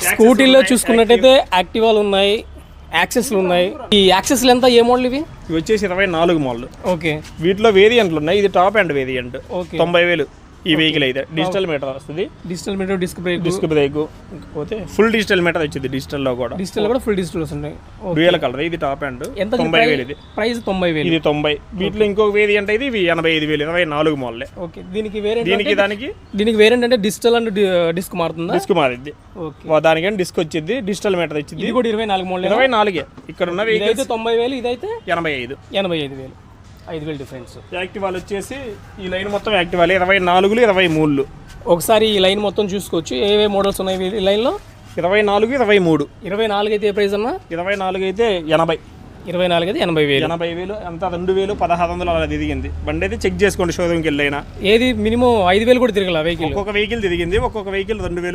స్కూటీల్లో చూసుకున్నట్టయితే యాక్టివాలు ఉన్నాయి యాక్సెస్లు ఉన్నాయి. ఈ యాక్సెస్లు ఎంత ఏ మోడల్ ఇవి? ఇవి వచ్చేసి ఇరవై నాలుగు మోడల్. ఓకే. వీటిలో వేరియంట్లు ఉన్నాయి. ఇది టాప్ అండ్ వేరియంట్ ఓకే. తొంభై వేలు. ఈ వెహికల్ అయితే. డిజిటల్ మీటర్ వస్తుంది. Digital meter disc brake disc brake పోతే ఫుల్ డిజిటల్ మీటర్ వచ్చింది డిజిటల్లో కూడా. డిజిటల్ కూడా full digital okay. Dual colour ఇది టాప్ అండ్ ఎంత తొంభై వేలు ఇది. ప్రైస్ తొంభై వేలు. ఇది తొంభై. వీటిలో ఇంకొక వేరియంట్ అయితే ఇవి ఎనభై ఐదు వేలు ఇరవై నాలుగు మోడలే ఓకే దీనికి వేరే దీనికి దానికి? దీనికి వేరే అంటే డిజిటల్ అండ్ డిస్క్ మారుతుందా? డిస్క్ మారిద్ది. ఓకే దానికని డిస్క్ వచ్చింది డిజిటల్ మీటర్ ఇచ్చింది ఇది కూడా ఇరవై నాలుగు మోడల్ ఇరవై నాలుగే. ఇక్కడ ఉన్న వెహికల్ ఇదైతే తొంభై వేలు ఇదైతే ఎనభై ఐదు. ఎనభై ఐదు వేలు. ఐదు వేలు డిఫరెన్స్ యాక్టివాలు వచ్చేసి ఈ లైన్ మొత్తం యాక్టివాలు ఇరవై నాలుగులు ఇరవై మూడులు. ఒకసారి ఈ లైన్ మొత్తం చూసుకోవచ్చు. ఏవే మోడల్స్ ఉన్నాయి ఈ లైన్లో? ఇరవై నాలుగు ఇరవై మూడు. ఇరవై నాలుగు అయితే ఏ ప్రైస్ అన్నా ఇరవై నాలుగు అయితే ఎనభై. ఇరవై నాలుగు అయితే ఎనభై వేలు. ఎనభై వేలు ఎంత రెండు వేలు పదహారు వందలు అలా తిరిగింది. బండి అయితే చెక్ చేసుకోండి షోరూమ్కి వెళ్ళైనా. ఏది మినిమం ఐదు వేలు కూడా తిరగల వెహికల్. ఒక్కొక్క వెహికల్ తిరిగింది ఒక్కొక్క వెహికల్ రెండు వేలు.